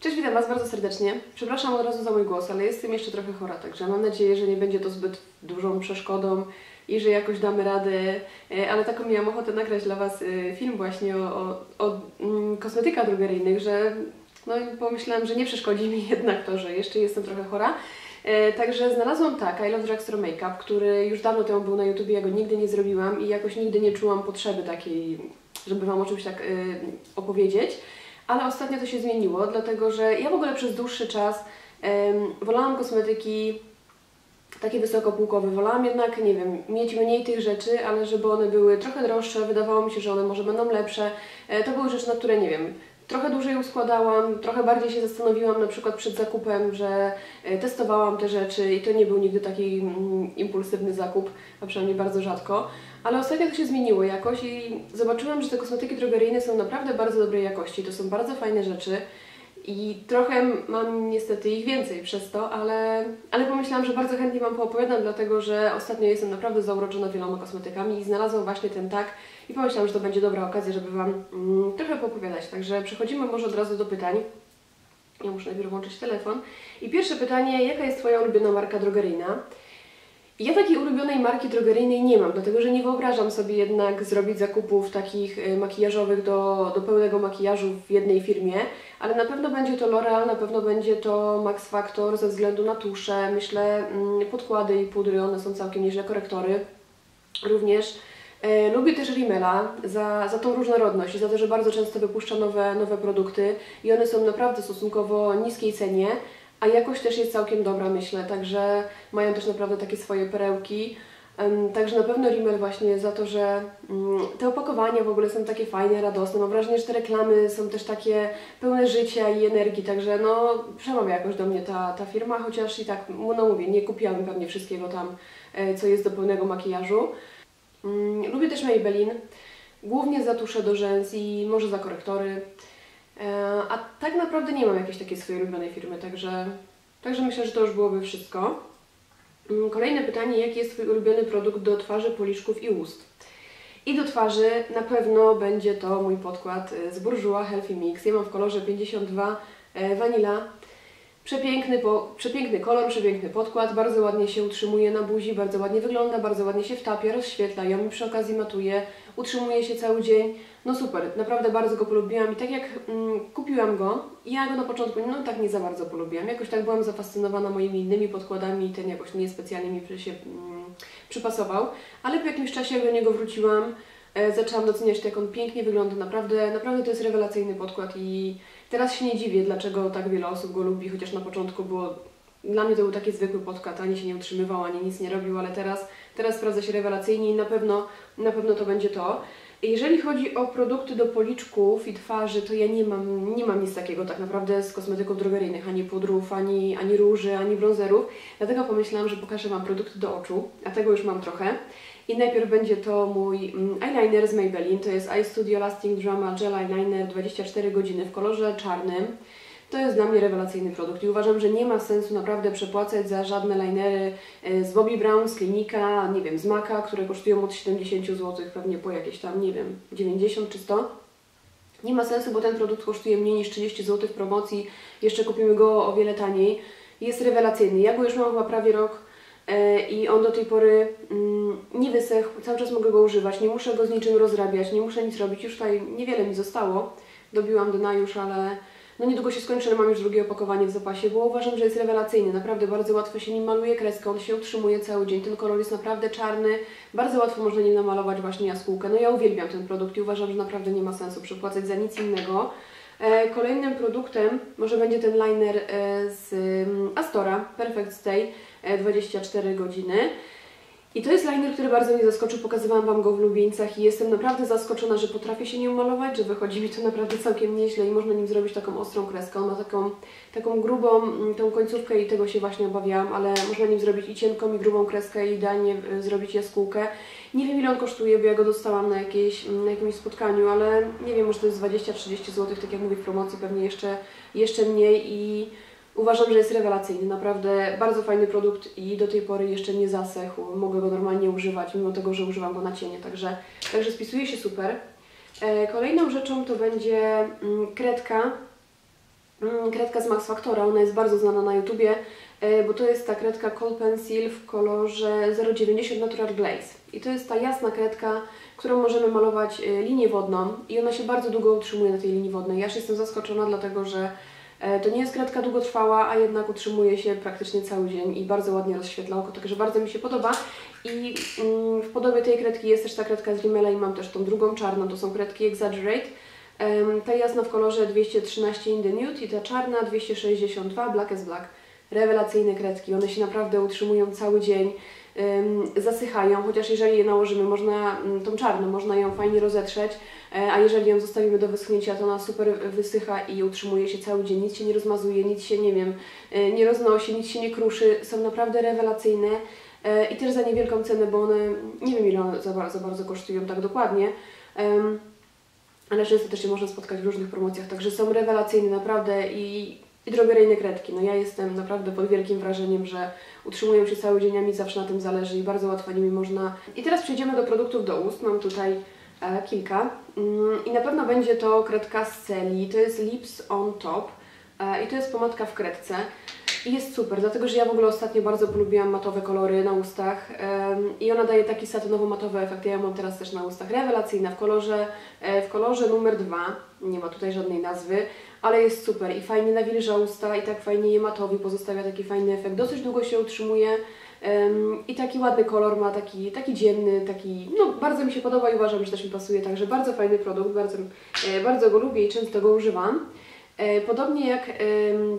Cześć, witam Was bardzo serdecznie. Przepraszam od razu za mój głos, ale jestem jeszcze trochę chora, także mam nadzieję, że nie będzie to zbyt dużą przeszkodą i że jakoś damy radę. E, Ale taką miałam ochotę nagrać dla Was e, film właśnie o, o, o mm, kosmetykach drogeryjnych, że no i pomyślałam, że nie przeszkodzi mi jednak to, że jeszcze jestem trochę chora. E, Także znalazłam tak, I Love Drugstore Makeup, który już dawno temu był na YouTubie, ja go nigdy nie zrobiłam i jakoś nigdy nie czułam potrzeby takiej, żeby Wam o czymś tak opowiedzieć. Ale ostatnio to się zmieniło, dlatego że ja w ogóle przez dłuższy czas em, wolałam kosmetyki takie wysokopółkowe. Wolałam jednak, nie wiem, mieć mniej tych rzeczy, ale żeby one były trochę droższe, wydawało mi się, że one może będą lepsze. E, to były rzeczy, na które, nie wiem, trochę dłużej uskładałam, trochę bardziej się zastanowiłam na przykład przed zakupem, że e, testowałam te rzeczy i to nie był nigdy taki mm, impulsywny zakup, a przynajmniej bardzo rzadko. Ale ostatnio to się zmieniło jakoś i zobaczyłam, że te kosmetyki drogeryjne są naprawdę bardzo dobrej jakości. To są bardzo fajne rzeczy. I trochę mam niestety ich więcej przez to, ale, ale pomyślałam, że bardzo chętnie Wam poopowiadam, dlatego że ostatnio jestem naprawdę zauroczona wieloma kosmetykami i znalazłam właśnie ten tak i pomyślałam, że to będzie dobra okazja, żeby Wam mm, trochę poopowiadać. Także przechodzimy może od razu do pytań. Ja muszę najpierw włączyć telefon. I pierwsze pytanie, jaka jest Twoja ulubiona marka drogeryjna? Ja takiej ulubionej marki drogeryjnej nie mam, dlatego że nie wyobrażam sobie jednak zrobić zakupów takich y, makijażowych do, do pełnego makijażu w jednej firmie, ale na pewno będzie to L'Oreal, na pewno będzie to Max Factor ze względu na tusze, myślę mm, podkłady i pudry, one są całkiem nieźle, korektory również. E, lubię też Rimmela za, za tą różnorodność i za to, że bardzo często wypuszcza nowe, nowe produkty i one są naprawdę stosunkowo niskiej cenie, a jakość też jest całkiem dobra, myślę, także mają też naprawdę takie swoje perełki. Także na pewno Rimmel właśnie za to, że mm, te opakowania w ogóle są takie fajne, radosne. Mam wrażenie, że te reklamy są też takie pełne życia i energii, także no przemawia jakoś do mnie ta, ta firma, chociaż i tak, no mówię, nie kupiłabym pewnie wszystkiego tam, e, co jest do pełnego makijażu. Mm, Lubię też Maybelline, głównie za tusze do rzęs i może za korektory. E, A tak naprawdę nie mam jakiejś takiej swojej ulubionej firmy, także, także myślę, że to już byłoby wszystko. Mm, Kolejne pytanie, jaki jest Twój ulubiony produkt do twarzy, policzków i ust? I do twarzy na pewno będzie to mój podkład y, z Bourjois Healthy Mix. Ja mam w kolorze 52 e, Vanilla. Przepiękny, po, przepiękny kolor, przepiękny podkład, bardzo ładnie się utrzymuje na buzi, bardzo ładnie wygląda, bardzo ładnie się wtapia, rozświetla ją i przy okazji matuje, utrzymuje się cały dzień. No super, naprawdę bardzo go polubiłam i tak jak mm, kupiłam go, ja go na początku no tak nie za bardzo polubiłam. Jakoś tak byłam zafascynowana moimi innymi podkładami i ten jakoś nie specjalnie mi się mm, przypasował, ale po jakimś czasie do niego wróciłam, zaczęłam doceniać to, jak on pięknie wygląda. Naprawdę, naprawdę to jest rewelacyjny podkład i teraz się nie dziwię, dlaczego tak wiele osób go lubi, chociaż na początku było dla mnie to był taki zwykły podkład, ani się nie utrzymywał, ani nic nie robił, ale teraz, teraz sprawdza się rewelacyjnie i na pewno, na pewno to będzie to. Jeżeli chodzi o produkty do policzków i twarzy, to ja nie mam, nie mam nic takiego tak naprawdę z kosmetyków drogeryjnych, ani pudrów, ani, ani róży, ani bronzerów. Dlatego pomyślałam, że pokażę Wam produkty do oczu, a tego już mam trochę. I najpierw będzie to mój mm, eyeliner z Maybelline, to jest Eye Studio Lasting Drama Gel Eyeliner 24 godziny w kolorze czarnym. To jest dla mnie rewelacyjny produkt i uważam, że nie ma sensu naprawdę przepłacać za żadne linery e, z Bobbi Brown, z Klinika, nie wiem, z Maka, które kosztują od 70 zł, pewnie po jakieś tam, nie wiem, 90 czy 100. Nie ma sensu, bo ten produkt kosztuje mniej niż 30 zł w promocji, jeszcze kupimy go o wiele taniej. Jest rewelacyjny. Ja go już mam chyba prawie rok i on do tej pory mm, nie wysechł, cały czas mogę go używać, nie muszę go z niczym rozrabiać, nie muszę nic robić, już tutaj niewiele mi zostało, dobiłam dna już, ale no niedługo się skończy, ale mam już drugie opakowanie w zapasie, bo uważam, że jest rewelacyjny, naprawdę bardzo łatwo się nim maluje kreskę, on się utrzymuje cały dzień, ten kolor jest naprawdę czarny, bardzo łatwo można nim namalować właśnie jaskółkę, no ja uwielbiam ten produkt i uważam, że naprawdę nie ma sensu przepłacać za nic innego. E, Kolejnym produktem może będzie ten liner e, z mm, Astora Perfect Stay e, 24 godziny. I to jest liner, który bardzo mnie zaskoczył. Pokazywałam Wam go w Lubieńcach i jestem naprawdę zaskoczona, że potrafię się nim malować, że wychodzi mi to naprawdę całkiem nieźle i można nim zrobić taką ostrą kreskę. On ma taką, taką grubą mm, tą końcówkę i tego się właśnie obawiałam, ale można nim zrobić i cienką, i grubą kreskę i idealnie zrobić jaskółkę. Nie wiem ile on kosztuje, bo ja go dostałam na, jakieś, na jakimś spotkaniu, ale nie wiem, może to jest 20-30 zł, tak jak mówię w promocji, pewnie jeszcze, jeszcze mniej i Uważam, że jest rewelacyjny, naprawdę bardzo fajny produkt i do tej pory jeszcze nie zasechł. Mogę go normalnie używać, mimo tego, że używam go na cienie, także, także spisuje się super. E, Kolejną rzeczą to będzie mm, kredka mm, kredka z Max Factora, ona jest bardzo znana na YouTubie, e, bo to jest ta kredka Cold Pencil w kolorze 090 Natural Glaze. I to jest ta jasna kredka, którą możemy malować e, linię wodną i ona się bardzo długo utrzymuje na tej linii wodnej. Ja jestem zaskoczona, dlatego że e, to nie jest kredka długotrwała, a jednak utrzymuje się praktycznie cały dzień i bardzo ładnie rozświetla oko, także bardzo mi się podoba. I mm, w podobie tej kredki jest też ta kredka z Rimmela i mam też tą drugą czarną, to są kredki Exaggerate. Ta jasna w kolorze 213 in the nude i ta czarna 262 black as black. Rewelacyjne kredki, one się naprawdę utrzymują cały dzień, zasychają, chociaż jeżeli je nałożymy, można mm, tą czarną, można ją fajnie rozetrzeć, e, a jeżeli ją zostawimy do wyschnięcia, to ona super wysycha i utrzymuje się cały dzień, nic się nie rozmazuje, nic się, nie wiem, e, nie roznosi, nic się nie kruszy, są naprawdę rewelacyjne e, i też za niewielką cenę, bo one, nie wiem ile one za, bardzo, za bardzo kosztują tak dokładnie, ale często też się można spotkać w różnych promocjach, także są rewelacyjne naprawdę i, i drogeryjne kredki. No ja jestem naprawdę pod wielkim wrażeniem, że utrzymują się cały dzień, a mi zawsze na tym zależy i bardzo łatwo nimi można. I teraz przejdziemy do produktów do ust. Mam tutaj e, kilka mm, i na pewno będzie to kredka z Celi. To jest Lips on Top e, i to jest pomadka w kredce. I jest super, dlatego że ja w ogóle ostatnio bardzo polubiłam matowe kolory na ustach i ona daje taki satynowo-matowy efekt. Ja ją mam teraz też na ustach. Rewelacyjna w kolorze, e, w kolorze numer dwa. Nie ma tutaj żadnej nazwy, ale jest super i fajnie nawilża usta i tak fajnie je matowi, pozostawia taki fajny efekt. Dosyć długo się utrzymuje i taki ładny kolor ma, taki, taki dzienny, taki, no bardzo mi się podoba i uważam, że też mi pasuje, także bardzo fajny produkt, bardzo, e, bardzo go lubię i często go używam. E, podobnie jak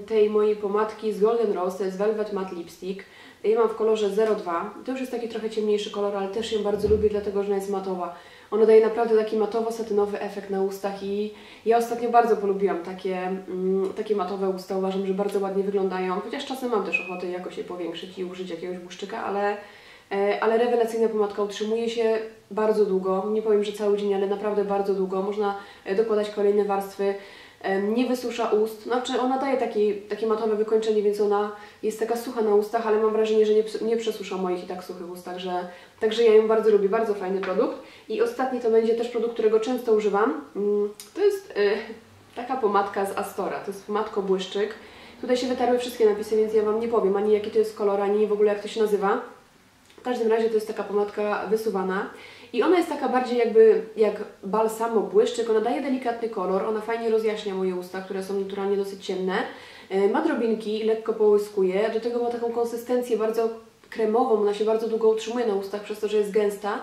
tej mojej pomadki z Golden Rose, to jest Velvet Matte Lipstick. Ja mam w kolorze 02. To już jest taki trochę ciemniejszy kolor, ale też ją bardzo lubię, dlatego że ona jest matowa. Ona daje naprawdę taki matowo-satynowy efekt na ustach i ja ostatnio bardzo polubiłam takie, mm, takie matowe usta. Uważam, że bardzo ładnie wyglądają, chociaż czasem mam też ochotę jakoś je powiększyć i użyć jakiegoś błyszczyka, ale, e, ale rewelacyjna pomadka utrzymuje się bardzo długo. Nie powiem, że cały dzień, ale naprawdę bardzo długo. Można e, dokładać kolejne warstwy nie wysusza ust. Znaczy ona daje takie, takie matowe wykończenie, więc ona jest taka sucha na ustach, ale mam wrażenie, że nie, nie przesusza moich i tak suchych ust, także, także ja ją bardzo lubię, bardzo fajny produkt. I ostatni to będzie też produkt, którego często używam. Mm, to jest y, taka pomadka z Astora, to jest pomadko błyszczyk. Tutaj się wytarły wszystkie napisy, więc ja Wam nie powiem ani jaki to jest kolor, ani w ogóle jak to się nazywa. W każdym razie to jest taka pomadka wysuwana i ona jest taka bardziej jakby jak balsamo błyszczyk, ona daje delikatny kolor, ona fajnie rozjaśnia moje usta, które są naturalnie dosyć ciemne. E, ma drobinki lekko połyskuje, do tego ma taką konsystencję bardzo kremową, ona się bardzo długo utrzymuje na ustach przez to, że jest gęsta,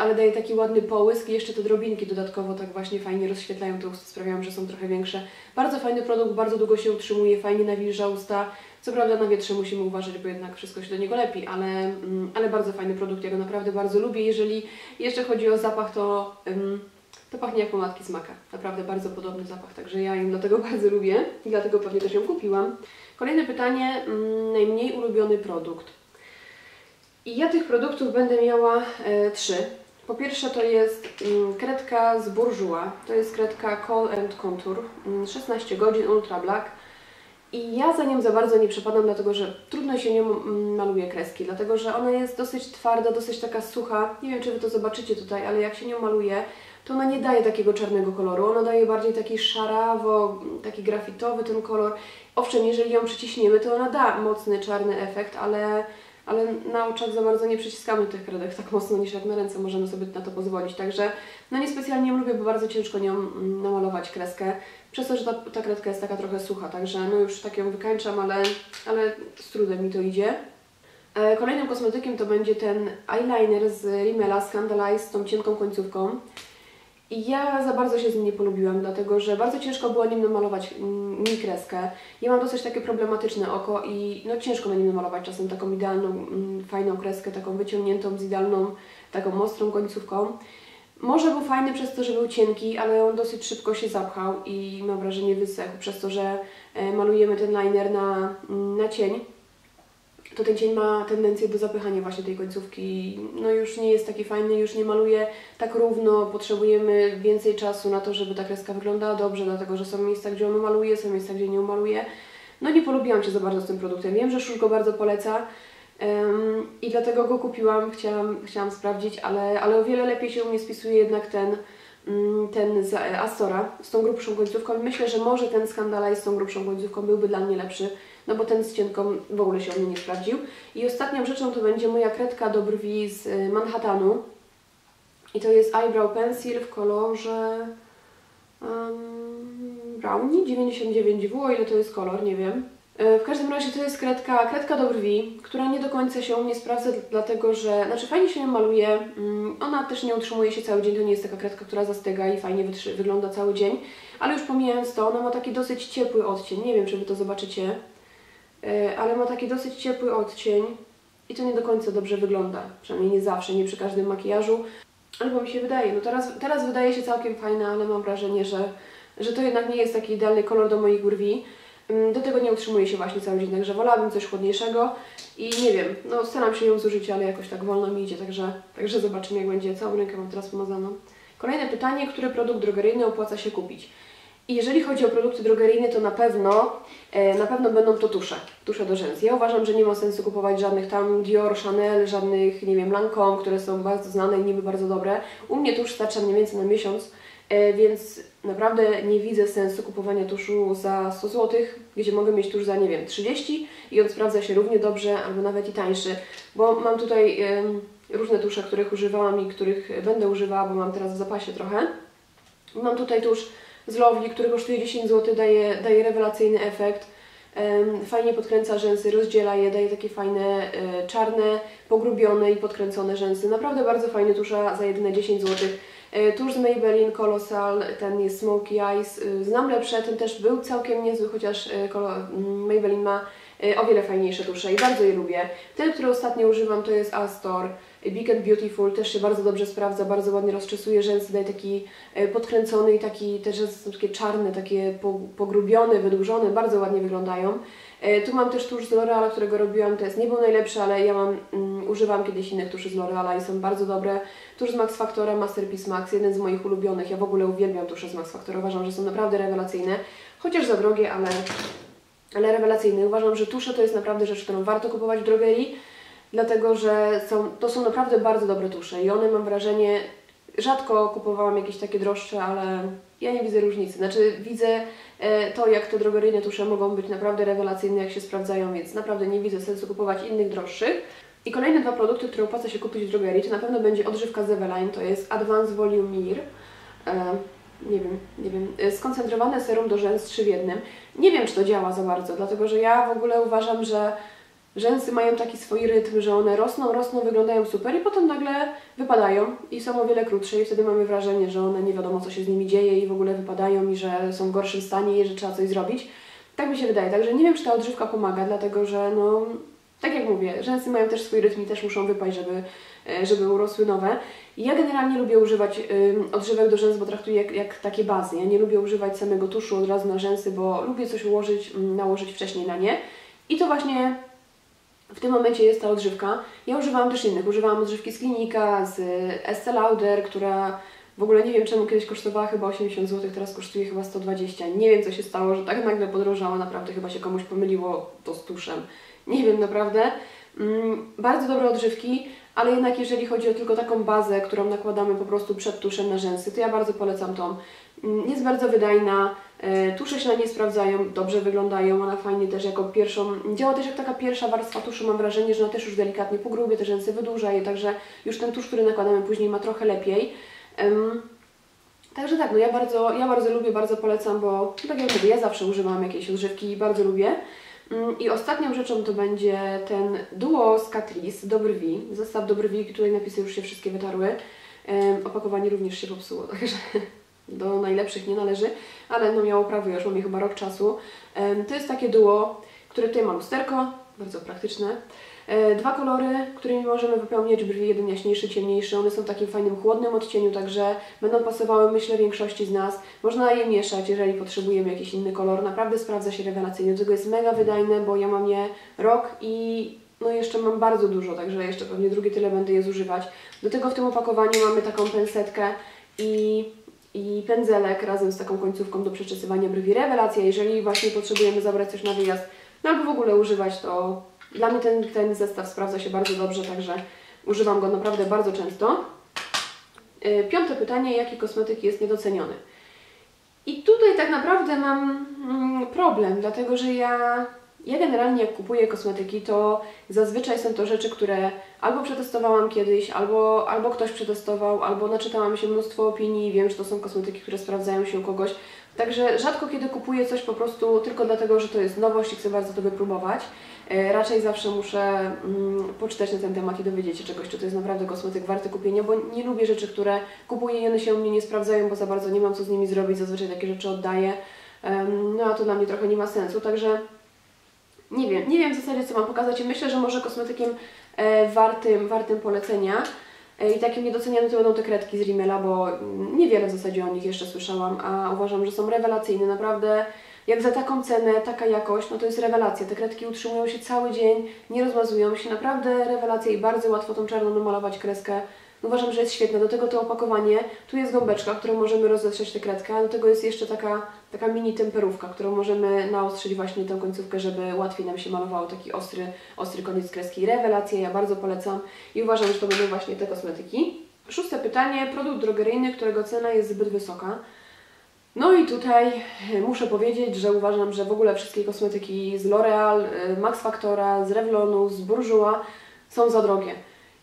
ale daje taki ładny połysk i jeszcze te drobinki dodatkowo tak właśnie fajnie rozświetlają te usta, sprawiają, że są trochę większe. Bardzo fajny produkt, bardzo długo się utrzymuje, fajnie nawilża usta, co prawda na wietrze musimy uważać, bo jednak wszystko się do niego lepi, ale, mm, ale bardzo fajny produkt, ja go naprawdę bardzo lubię. Jeżeli jeszcze chodzi o zapach, to, to pachnie jak pomadki z maka. Naprawdę bardzo podobny zapach, także ja ją dlatego bardzo lubię i dlatego pewnie też ją kupiłam. Kolejne pytanie, mm, najmniej ulubiony produkt. I ja tych produktów będę miała e, trzy. Po pierwsze to jest mm, kredka z Bourjois, to jest kredka Call and Contour, 16 godzin Ultra Black. I ja za nią za bardzo nie przepadam, dlatego że trudno się nią mm, maluje kreski, dlatego że ona jest dosyć twarda, dosyć taka sucha. Nie wiem, czy Wy to zobaczycie tutaj, ale jak się nią maluje, to ona nie daje takiego czarnego koloru. Ona daje bardziej taki szarawo, taki grafitowy ten kolor. Owszem, jeżeli ją przyciśniemy, to ona da mocny czarny efekt, ale, ale na oczach za bardzo nie przyciskamy tych kredek tak mocno, niż jak na ręce możemy sobie na to pozwolić. Także no niespecjalnie lubię, bo bardzo ciężko nią mm, namalować kreskę. Przez to, że ta, ta kredka jest taka trochę sucha, także no już tak ją wykańczam, ale, ale z trudem mi to idzie. E, kolejnym kosmetykiem to będzie ten eyeliner z Rimmela Scandalize z tą cienką końcówką. I ja za bardzo się z nim nie polubiłam, dlatego że bardzo ciężko było nim namalować mi kreskę. Ja mam dosyć takie problematyczne oko i no ciężko na nim namalować czasem taką idealną, fajną kreskę, taką wyciągniętą z idealną, taką ostrą końcówką. Może był fajny przez to, że był cienki, ale on dosyć szybko się zapchał i mam wrażenie wysechł przez to, że e, malujemy ten liner na, na cień. To ten cień ma tendencję do zapychania właśnie tej końcówki. No już nie jest taki fajny, już nie maluje tak równo. Potrzebujemy więcej czasu na to, żeby ta kreska wyglądała dobrze, dlatego że są miejsca, gdzie on maluje, są miejsca, gdzie nie maluje. No nie polubiłam się za bardzo z tym produktem. Wiem, że Szusz go bardzo poleca, i dlatego go kupiłam, chciałam, chciałam sprawdzić, ale, ale o wiele lepiej się u mnie spisuje jednak ten mm, ten z Astora z tą grubszą końcówką myślę, że może ten Skandalaj z tą grubszą końcówką byłby dla mnie lepszy, no bo ten z cienką w ogóle się o mnie nie sprawdził. I ostatnią rzeczą to będzie moja kredka do brwi z y, Manhattanu i to jest Eyebrow Pencil w kolorze um, Brownie 99W, o ile to jest kolor, nie wiem. E, w każdym razie to jest kredka, kredka do brwi, która nie do końca się u mnie sprawdza, dlatego że, znaczy fajnie się maluje, mm, ona też nie utrzymuje się cały dzień, to nie jest taka kredka, która zastyga i fajnie wygląda cały dzień, ale już pomijając to, ona ma taki dosyć ciepły odcień, nie wiem czy Wy to zobaczycie, ale ma taki dosyć ciepły odcień i to nie do końca dobrze wygląda, przynajmniej nie zawsze, nie przy każdym makijażu, albo mi się wydaje, no teraz, teraz wydaje się całkiem fajna, ale mam wrażenie, że, że to jednak nie jest taki idealny kolor do moich brwi, Mm, do tego nie utrzymuje się właśnie cały dzień, także wolałabym coś chłodniejszego i nie wiem, no staram się ją zużyć, ale jakoś tak wolno mi idzie, także, także zobaczymy jak będzie. Całą rękę mam teraz pomazaną. Kolejne pytanie, który produkt drogeryjny opłaca się kupić? Jeżeli chodzi o produkty drogeryjne, to na pewno, e, na pewno będą to tusze, tusze do rzęs. Ja uważam, że nie ma sensu kupować żadnych tam Dior, Chanel, żadnych, nie wiem, Lancome, które są bardzo znane i niby bardzo dobre. U mnie tusz starcza mniej więcej na miesiąc, E, więc naprawdę nie widzę sensu kupowania tuszu za 100 zł, gdzie mogę mieć tusz za, nie wiem, 30 i on sprawdza się równie dobrze, albo nawet i tańszy, bo mam tutaj różne tusze, których używałam i których będę używała, bo mam teraz w zapasie trochę. Mam tutaj tusz z Lovely, który kosztuje 10 zł, daje, daje rewelacyjny efekt. Fajnie podkręca rzęsy, rozdziela je, daje takie fajne, e, czarne, pogrubione i podkręcone rzęsy. Naprawdę bardzo fajny tusza za jedyne 10 zł. E, tuż z Maybelline Colossal, ten jest Smoky Eyes. E, znam lepsze, ten też był całkiem niezły, chociaż mm, Maybelline ma o wiele fajniejsze tusze i bardzo je lubię. Ten, który ostatnio używam to jest Astor. Big and Beautiful też się bardzo dobrze sprawdza, bardzo ładnie rozczesuje rzęsy, daje taki podkręcony i taki, te rzęsy są takie czarne, takie pogrubione, wydłużone, bardzo ładnie wyglądają. Tu mam też tusz z L'Oreala, którego robiłam, to jest nie był najlepszy, ale ja mam, um, używam kiedyś innych tuszy z L'Oreala i są bardzo dobre. Tuż z Max Factora Masterpiece Max, jeden z moich ulubionych. Ja w ogóle uwielbiam tusze z Max Factora. Uważam, że są naprawdę rewelacyjne. Chociaż za drogie, ale, ale rewelacyjne. Uważam, że tusze to jest naprawdę rzecz, którą warto kupować w drogerii, dlatego że są, to są naprawdę bardzo dobre tusze i one mam wrażenie, rzadko kupowałam jakieś takie droższe, ale ja nie widzę różnicy. Znaczy widzę e, to, jak te drogeryjne tusze mogą być naprawdę rewelacyjne, jak się sprawdzają, więc naprawdę nie widzę sensu kupować innych droższych. I kolejne dwa produkty, które opłaca się kupić w drogerii, to na pewno będzie odżywka z Eveline, to jest Advanced Volume Mir. E, nie wiem, nie wiem, e, skoncentrowane serum do rzęs 3 w jednym. Nie wiem, czy to działa za bardzo, dlatego że ja w ogóle uważam, że rzęsy mają taki swój rytm, że one rosną, rosną, wyglądają super i potem nagle wypadają i są o wiele krótsze i wtedy mamy wrażenie, że one nie wiadomo co się z nimi dzieje i w ogóle wypadają i że są w gorszym stanie i że trzeba coś zrobić. Tak mi się wydaje, także nie wiem, czy ta odżywka pomaga, dlatego że no, tak jak mówię, rzęsy mają też swój rytm i też muszą wypaść, żeby, e, żeby urosły nowe. Ja generalnie lubię używać odżywek do rzęs, bo traktuję jak, jak takie bazy. Ja nie lubię używać samego tuszu od razu na rzęsy, bo lubię coś ułożyć, nałożyć wcześniej na nie. I to właśnie w tym momencie jest ta odżywka. Ja używałam też innych. Używałam odżywki z klinika, z Estée Lauder, która w ogóle nie wiem czemu kiedyś kosztowała chyba 80 zł, teraz kosztuje chyba 120. Nie wiem co się stało, że tak nagle podrożała. Naprawdę chyba się komuś pomyliło to z tuszem. Nie wiem naprawdę. Mm, bardzo dobre odżywki, ale jednak jeżeli chodzi o tylko taką bazę, którą nakładamy po prostu przed tuszem na rzęsy, to ja bardzo polecam tą. Mm, jest bardzo wydajna, e, tusze się na niej sprawdzają, dobrze wyglądają, ona fajnie też jako pierwszą, działa też jak taka pierwsza warstwa tuszu, mam wrażenie, że ona też już delikatnie pogrubia te rzęsy, wydłuża je, także już ten tusz, który nakładamy później ma trochę lepiej. Także tak, no ja bardzo, ja bardzo lubię, bardzo polecam, bo tak jak mówię, ja zawsze używam jakiejś odżywki i bardzo lubię. Mm, I ostatnią rzeczą to będzie ten duo z Catrice do brwi, zestaw do brwi, tutaj napisy już się wszystkie wytarły. Opakowanie również się popsuło, także do najlepszych nie należy, ale no miało prawo już, mam je chyba rok czasu. To jest takie duo, które tutaj ma lusterko, bardzo praktyczne. E, dwa kolory, którymi możemy wypełniać brwi, jeden jaśniejszy, ciemniejszy. One są w takim fajnym, chłodnym odcieniu, także będą pasowały, myślę, większości z nas. Można je mieszać, jeżeli potrzebujemy jakiś inny kolor. Naprawdę sprawdza się rewelacyjnie. Do tego jest mega wydajne, bo ja mam je rok i no jeszcze mam bardzo dużo, także jeszcze pewnie drugie tyle będę je zużywać. Do tego w tym opakowaniu mamy taką pensetkę i i pędzelek razem z taką końcówką do przeczesywania brwi. Rewelacja, jeżeli właśnie potrzebujemy zabrać coś na wyjazd, no albo w ogóle używać, to dla mnie ten, ten zestaw sprawdza się bardzo dobrze, także używam go naprawdę bardzo często. E, piąte pytanie, jaki kosmetyk jest niedoceniony? I tutaj tak naprawdę mam mm, problem, dlatego że ja, ja generalnie jak kupuję kosmetyki, to zazwyczaj są to rzeczy, które albo przetestowałam kiedyś, albo, albo ktoś przetestował, albo naczytałam się mnóstwo opinii wiem, że to są kosmetyki, które sprawdzają się u kogoś. Także rzadko kiedy kupuję coś po prostu tylko dlatego, że to jest nowość i chcę bardzo to wypróbować. E, raczej zawsze muszę mm, poczytać na ten temat i dowiedzieć się czegoś, czy to jest naprawdę kosmetyk warty kupienia, bo nie lubię rzeczy, które kupuję i one się u mnie nie sprawdzają, bo za bardzo nie mam co z nimi zrobić, zazwyczaj takie rzeczy oddaję. No a to dla mnie trochę nie ma sensu, także nie wiem, nie wiem w zasadzie co mam pokazać i myślę, że może kosmetykiem e, wartym, wartym polecenia i takim niedocenianym to będą te kredki z Rimmela, bo niewiele w zasadzie o nich jeszcze słyszałam, a uważam, że są rewelacyjne, naprawdę jak za taką cenę, taka jakość, no to jest rewelacja. Te kredki utrzymują się cały dzień, nie rozmazują się, naprawdę rewelacja i bardzo łatwo tą czarną namalować kreskę. Uważam, że jest świetne. Do tego to opakowanie, tu jest gąbeczka, którą możemy rozetrzeć tę kredkę, do tego jest jeszcze taka, taka mini temperówka, którą możemy naostrzyć właśnie tę końcówkę, żeby łatwiej nam się malowało taki ostry, ostry koniec kreski. Rewelacja, ja bardzo polecam i uważam, że to będą właśnie te kosmetyki. Szóste pytanie, produkt drogeryjny, którego cena jest zbyt wysoka. No i tutaj muszę powiedzieć, że uważam, że w ogóle wszystkie kosmetyki z L'Oreal, e, Max Factora, z Revlonu, z Bourjois są za drogie.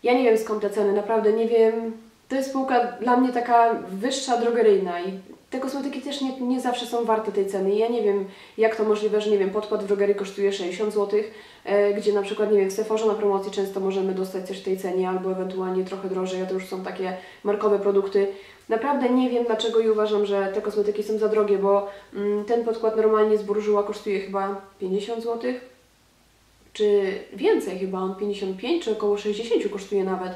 Ja nie wiem skąd te ceny, naprawdę nie wiem. To jest spółka dla mnie taka wyższa drogeryjna i te kosmetyki też nie, nie zawsze są warte tej ceny. Ja nie wiem, jak to możliwe, że nie wiem, podkład w drogerii kosztuje 60 zł, e, gdzie na przykład, nie wiem, w Sephorze na promocji często możemy dostać coś w tej cenie, albo ewentualnie trochę drożej, a to już są takie markowe produkty. Naprawdę nie wiem dlaczego i uważam, że te kosmetyki są za drogie, bo mm, ten podkład normalnie z Bourjois kosztuje chyba 50 zł, czy więcej chyba, on 55 czy około 60 kosztuje nawet.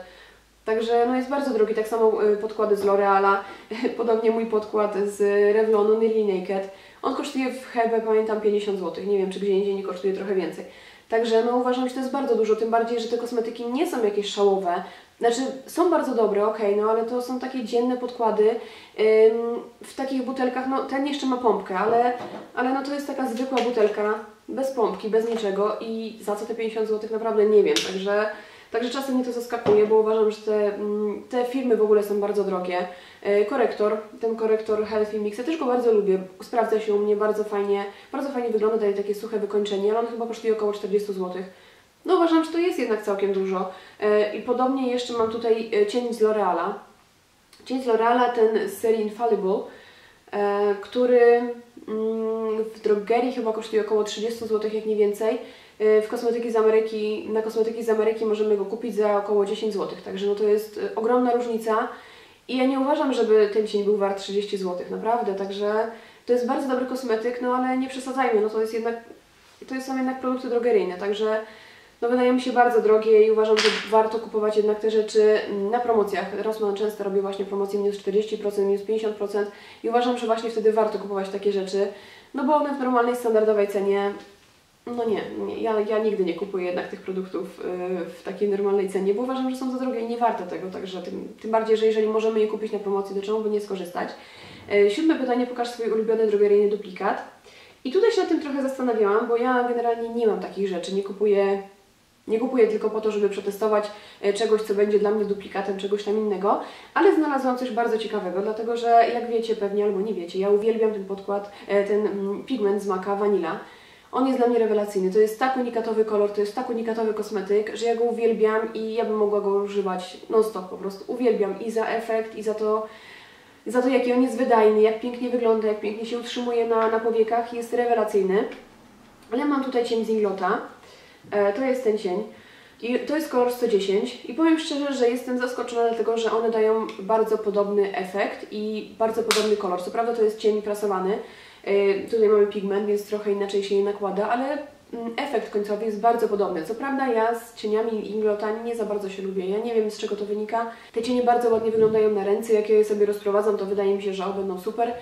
Także no jest bardzo drogi, tak samo y, podkłady z L'Oreala, podobnie mój podkład z Revlonu Nearly Naked. On kosztuje w Hebe, pamiętam, 50 zł, nie wiem czy gdzie indziej nie kosztuje trochę więcej. Także no uważam, że to jest bardzo dużo, tym bardziej, że te kosmetyki nie są jakieś szałowe. Znaczy, są bardzo dobre, ok, no ale to są takie dzienne podkłady w takich butelkach, no ten jeszcze ma pompkę, ale, ale no to jest taka zwykła butelka, bez pompki, bez niczego i za co te 50 zł naprawdę nie wiem, także Także czasem mnie to zaskakuje, bo uważam, że te, mm, te filmy w ogóle są bardzo drogie. E, korektor, ten korektor Healthy Mix, ja też go bardzo lubię, sprawdza się u mnie bardzo fajnie, bardzo fajnie wygląda, daje takie suche wykończenie, ale on chyba kosztuje około 40 zł. No uważam, że to jest jednak całkiem dużo. E, I podobnie jeszcze mam tutaj e, cień z L'Oreala. Cień z L'Oreala, ten z serii Infallible, który mm, w drogerii chyba kosztuje około 30 zł, jak nie więcej. W kosmetyki z Ameryki, na kosmetyki z Ameryki możemy go kupić za około 10 zł, także no to jest ogromna różnica i ja nie uważam, żeby ten cień był wart 30 zł, naprawdę, także to jest bardzo dobry kosmetyk, no ale nie przesadzajmy, no to jest jednak, to są jednak produkty drogeryjne, także no wydaje mi się bardzo drogie i uważam, że warto kupować jednak te rzeczy na promocjach. Rossmann często robi właśnie promocje minus 40%, minus 50% i uważam, że właśnie wtedy warto kupować takie rzeczy, no bo one w normalnej, standardowej cenie no nie, nie. Ja, ja nigdy nie kupuję jednak tych produktów yy, w takiej normalnej cenie, bo uważam, że są za drogie i nie warte tego, także tym, tym bardziej, że jeżeli możemy je kupić na promocji, to czemu by nie skorzystać? Yy, siódme pytanie, pokaż swój ulubiony drogeryjny duplikat. I tutaj się nad tym trochę zastanawiałam, bo ja generalnie nie mam takich rzeczy, nie kupuję, nie kupuję tylko po to, żeby przetestować yy, czegoś, co będzie dla mnie duplikatem czegoś tam innego, ale znalazłam coś bardzo ciekawego, dlatego że jak wiecie pewnie albo nie wiecie, ja uwielbiam ten podkład, yy, ten mm, pigment z Maka Vanilla. On jest dla mnie rewelacyjny. To jest tak unikatowy kolor, to jest tak unikatowy kosmetyk, że ja go uwielbiam i ja bym mogła go używać non-stop po prostu. Uwielbiam i za efekt, i za to, za to jaki on jest wydajny, jak pięknie wygląda, jak pięknie się utrzymuje na, na powiekach. Jest rewelacyjny. Ale mam tutaj cień z Inglota. E, to jest ten cień. I to jest kolor 110 i powiem szczerze, że jestem zaskoczona dlatego, że one dają bardzo podobny efekt i bardzo podobny kolor. Co prawda to jest cień prasowany, Y, tutaj mamy pigment, więc trochę inaczej się nie nakłada, ale mm, efekt końcowy jest bardzo podobny. Co prawda ja z cieniami Inglota nie za bardzo się lubię. Ja nie wiem z czego to wynika. Te cienie bardzo ładnie wyglądają na ręce. Jak ja je sobie rozprowadzam, to wydaje mi się, że będą super.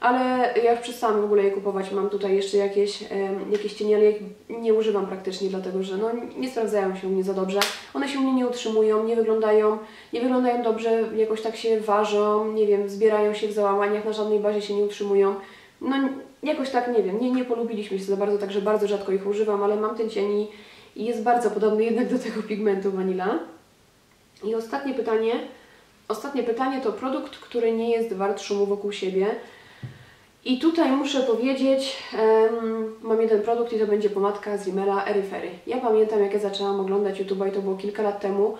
Ale ja już przestałam w ogóle je kupować. Mam tutaj jeszcze jakieś, jakieś cienie, ale ich nie używam praktycznie, dlatego że no, nie sprawdzają się u mnie za dobrze. One się u mnie nie utrzymują, nie wyglądają, nie wyglądają dobrze, jakoś tak się ważą, nie wiem, zbierają się w załamaniach, na żadnej bazie się nie utrzymują no jakoś tak, nie wiem, nie, nie polubiliśmy się za bardzo, także bardzo rzadko ich używam, ale mam ten cień i jest bardzo podobny jednak do tego pigmentu Vanilla. I ostatnie pytanie, ostatnie pytanie to produkt, który nie jest wart szumu wokół siebie. I tutaj muszę powiedzieć, em, mam jeden produkt i to będzie pomadka z Rimmela Erifery. Ja pamiętam, jak ja zaczęłam oglądać YouTube'a i to było kilka lat temu.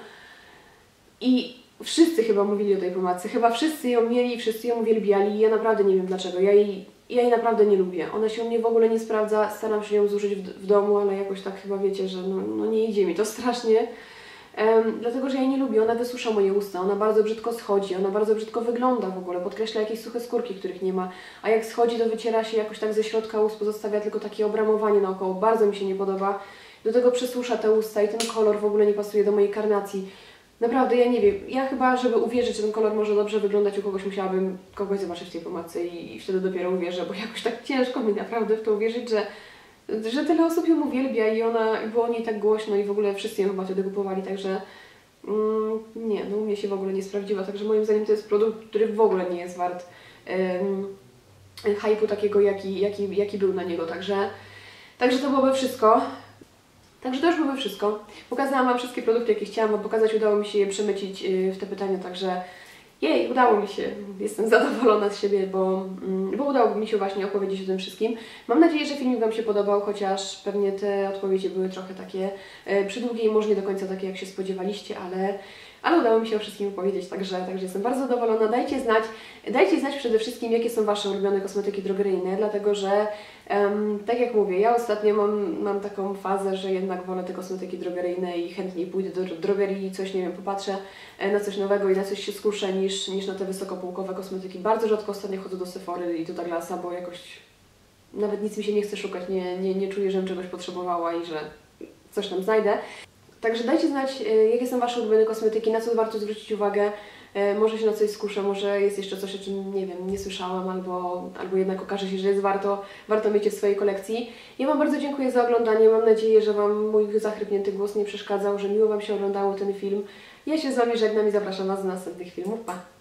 I wszyscy chyba mówili o tej pomadce. Chyba wszyscy ją mieli, wszyscy ją uwielbiali. Ja naprawdę nie wiem dlaczego. Ja jej, ja jej naprawdę nie lubię. Ona się u mnie w ogóle nie sprawdza. Staram się ją zużyć w, w domu, ale jakoś tak chyba wiecie, że no, no nie idzie mi to strasznie. Dlatego, że ja jej nie lubię. Ona wysusza moje usta. Ona bardzo brzydko schodzi. Ona bardzo brzydko wygląda w ogóle. Podkreśla jakieś suche skórki, których nie ma. A jak schodzi, to wyciera się jakoś tak ze środka ust, pozostawia tylko takie obramowanie naokoło. Bardzo mi się nie podoba. Do tego przesusza te usta i ten kolor w ogóle nie pasuje do mojej karnacji. Naprawdę, ja nie wiem. Ja chyba, żeby uwierzyć, że ten kolor może dobrze wyglądać u kogoś, musiałabym kogoś zobaczyć w tej pomadce i, i wtedy dopiero uwierzę, bo jakoś tak ciężko mi naprawdę w to uwierzyć, że, że tyle osób ją uwielbia i ona, było o niej tak głośno i w ogóle wszyscy ją chyba wtedy kupowali, także mm, nie, no u mnie się w ogóle nie sprawdziła, także moim zdaniem to jest produkt, który w ogóle nie jest wart um, takiego, jaki, jaki, jaki był na niego, także, także to byłoby wszystko. Także to już byłoby wszystko. Pokazałam Wam wszystkie produkty, jakie chciałam pokazać. Udało mi się je przemycić yy, w te pytania, także jej, udało mi się. Jestem zadowolona z siebie, bo, mm, bo udało mi się właśnie opowiedzieć o tym wszystkim. Mam nadzieję, że filmik Wam się podobał, chociaż pewnie te odpowiedzi były trochę takie yy, przydługie i może nie do końca takie, jak się spodziewaliście, ale, ale udało mi się o wszystkim opowiedzieć, także, także jestem bardzo zadowolona. Dajcie znać, dajcie znać przede wszystkim, jakie są Wasze ulubione kosmetyki drogeryjne, dlatego że um, tak jak mówię, ja ostatnio mam, mam taką fazę, że jednak wolę te kosmetyki drogeryjne i chętniej pójdę do drogerii i coś, nie wiem, popatrzę e, na coś nowego i na coś się skuszę niż, niż na te wysokopółkowe kosmetyki. Bardzo rzadko ostatnio chodzę do Sephory i do Douglasa, bo jakoś nawet nic mi się nie chce szukać, nie, nie, nie czuję, żebym czegoś potrzebowała i że coś tam znajdę. Także dajcie znać, e, jakie są Wasze ulubione kosmetyki, na co warto zwrócić uwagę. E, Może się na coś skuszę, może jest jeszcze coś, o czym nie wiem, nie słyszałam, albo, albo jednak okaże się, że jest warto, warto mieć je w swojej kolekcji. Ja Wam bardzo dziękuję za oglądanie. Mam nadzieję, że Wam mój zachrypnięty głos nie przeszkadzał, że miło Wam się oglądało ten film. Ja się z Wami żegnam i zapraszam Was do następnych filmów. Pa!